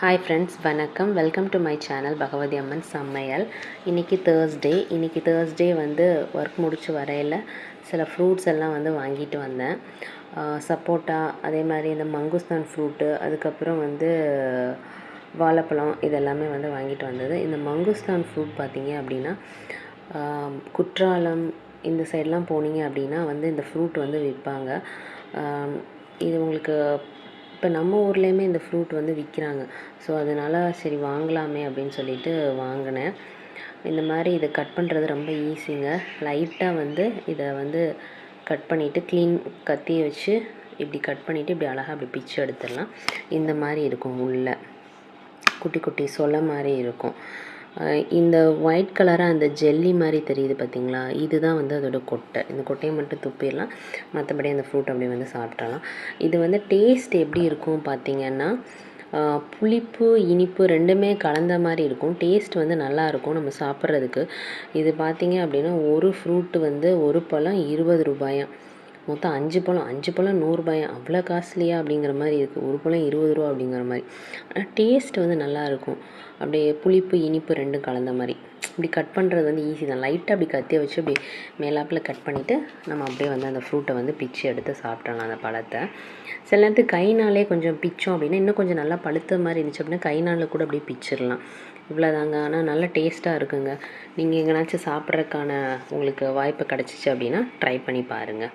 Hi friends வணக்கம். Welcome to my channel Bhagavathi Amman Samayal. இன்றைக்கி Thursday இன்றைக்கி Thursday வந்து ஒர்க் முடிச்சு வரையில் சில ஃப்ரூட்ஸ் எல்லாம் வந்து வாங்கிட்டு வந்தேன். சப்போட்டா அதே மாதிரி இந்த மங்குஸ்தான் ஃப்ரூட்டு அதுக்கப்புறம் வந்து வாழைப்பழம் இதெல்லாமே வந்து வாங்கிட்டு வந்தது. இந்த மங்குஸ்தான் ஃப்ரூட் பார்த்திங்க அப்படின்னா குற்றாலம் இந்த சைட்லாம் போனீங்க அப்படின்னா வந்து இந்த ஃப்ரூட் வந்து விற்பாங்க. இது உங்களுக்கு இப்போ நம்ம ஊர்லேயுமே இந்த ஃப்ரூட் வந்து விற்கிறாங்க ஸோ அதனால் சரி வாங்கலாமே அப்படின்னு சொல்லிட்டு வாங்கினேன். இந்த மாதிரி இதை கட் பண்ணுறது ரொம்ப ஈஸிங்க லைட்டாக வந்து இதை வந்து கட் பண்ணிவிட்டு க்ளீன் கத்தியை வச்சு இப்படி கட் பண்ணிவிட்டு இப்படி அழகாக அப்படி பிச்சு எடுத்துடலாம். இந்த மாதிரி இருக்கும் உள்ள. குட்டி குட்டி சொலை மாதிரி இருக்கும். இந்த ஒயிட் கலராக அந்த ஜெல்லி மாதிரி தெரியுது பார்த்தீங்களா இதுதான் வந்து அதோட கொட்டை. இந்த கொட்டையை மட்டும் துப்பிடலாம். மற்றபடி அந்த ஃப்ரூட் அப்படியே வந்து சாப்பிட்றலாம் இது வந்து டேஸ்ட் எப்படி இருக்கும் பார்த்தீங்கன்னா புளிப்பு இனிப்பு ரெண்டுமே கலந்த மாதிரி இருக்கும். டேஸ்ட் வந்து நல்லாயிருக்கும் நம்ம சாப்பிட்றதுக்கு. இது பார்த்தீங்க அப்படின்னா ஒரு ஃப்ரூட்டு வந்து ஒரு பழம் இருபது ரூபாயாம் மொத்தம் அஞ்சு பழம் அஞ்சு பழம் நூறுரூபாயா அவ்வளோ காஸ்ட்லியாக அப்படிங்கிற மாதிரி இருக்குது ஒரு பழம் இருபது ரூபா அப்படிங்கிற மாதிரி. ஆனால் டேஸ்ட் வந்து நல்லா இருக்கும். அப்படியே புளிப்பு இனிப்பு ரெண்டும் கலந்த மாதிரி. இப்படி கட் பண்ணுறது வந்து ஈஸி தான். லைட்டாக அப்படி கத்தியை வச்சு அப்படி மேலாப்பில் கட் பண்ணிவிட்டு நம்ம அப்படியே வந்து அந்த ஃப்ரூட்டை வந்து பிச்சு எடுத்து சாப்பிட்றலாம் அந்த பழத்தை. சில நேரத்துக்கு கைனாலே கொஞ்சம் பிச்சோம் அப்படின்னா இன்னும் கொஞ்சம் நல்லா பழுத்த மாதிரி இருந்துச்சு அப்படின்னா கைனால கூட அப்படியே பிச்சிடலாம் இவ்வளோதாங்க ஆனால் நல்ல டேஸ்ட்டாக இருக்குங்க. நீங்கள் எங்கேனாச்சும் சாப்பிட்றதுக்கான உங்களுக்கு வாய்ப்பு கிடச்சிச்சு அப்படின்னா ட்ரை பண்ணி பாருங்கள்